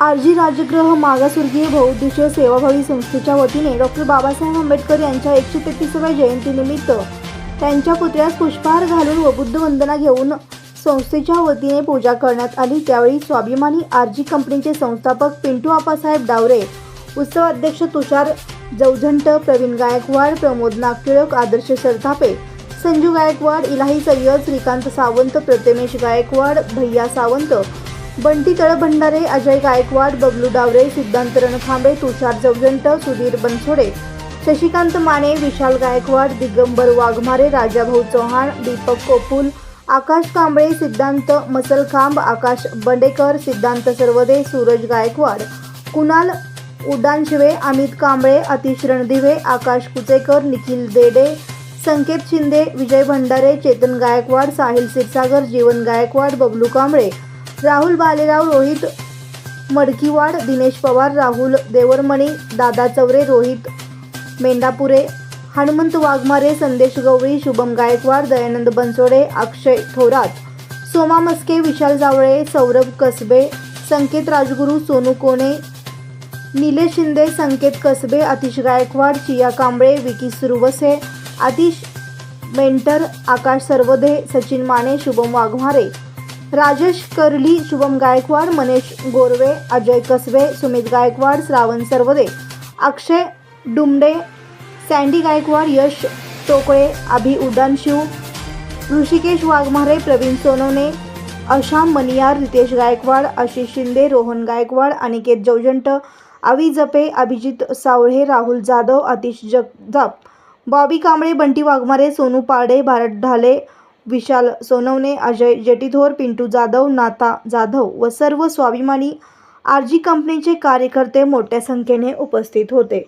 RG Rajgriha मागासवर्गीय बहुउद्देशीय सेवाभावी संस्थेच्या वतीने डॉक्टर बाबासाहेब आंबेडकर यांच्या एकशे तेहतीसाव्या जयंतीनिमित्त त्यांच्या पुतळ्यास पुष्पहार घालून व बुद्ध वंदना घेऊन संस्थेच्या वतीने पूजा करण्यात आली. त्यावेळी स्वाभिमानी आरजी कंपनीचे संस्थापक पिंटू आपासाहेब डावरे उत्सव अध्यक्ष तुषार जवझंट प्रवीण गायकवाड प्रमोद नागटिळक आदर्श सरथापे संजू गायकवाड इलाही सय्यद श्रीकांत सावंत प्रतिमेश गायकवाड भैया सावंत बंटी तळभंडारे अजय गायकवाड बबलू डावरे सिद्धांत रणखांबे तुषार जवजंट सुधीर बनसोडे शशिकांत माने विशाल गायकवाड दिगंबर वाघमारे राजाभाऊ चव्हाण दीपक कोपुल आकाश कांबळे सिद्धांत मसलखांब आकाश बंडेकर सिद्धांत सर्वदे सूरज गायकवाड कुणाल उड्डाणशिवे अमित कांबळे अतिश रणदिवे आकाश कुचेकर निखिल देडे संकेत शिंदे विजय भंडारे चेतन गायकवाड साहिल क्षीरसागर जीवन गायकवाड बबलू कांबळे राहुल बालेराव रोहित मडकीवाड दिनेश पवार राहुल देवरमणी दादा चौरे रोहित मेंढापुरे हनुमंत वाघमारे संदेश गवळी शुभम गायकवाड दयानंद बनसोडे अक्षय थोरात सोमा मस्के विशाल जावळे सौरभ कसबे संकेत Rajguru Sonu Kone Nilesh Shinde Sanket Kasbe Atish Gaikwad chia Kamble Vicky Suravase Atish mentor Akash Sarvade Sachin Mane Shubham Waghmare Rajesh Karli Shubham Gaikwad Manesh Gorve Ajay Kasbe Sumit Gaikwad Shravan Sarvade Akshay Dumde sandy Gaikwad Yash Tokale Abhi Uddanshiv Rishikesh Waghmare Pravin Sonawane Asham Maniyar Ritesh Gaikwad Ashish Shinde Rohan Gaikwad Aniket Javjant Avi Jape Abhijit सावळे राहुल जाधव आतिश जगजाप बॉबी कांबळे बंटी वाघमारे सोनू पारडे भारत ढाले विशाल सोनवणे अजय जेटीधोर पिंटू जाधव नाता जाधव व सर्व स्वाभिमानी आरजी कंपनीचे कार्यकर्ते मोठ्या संख्येने उपस्थित होते.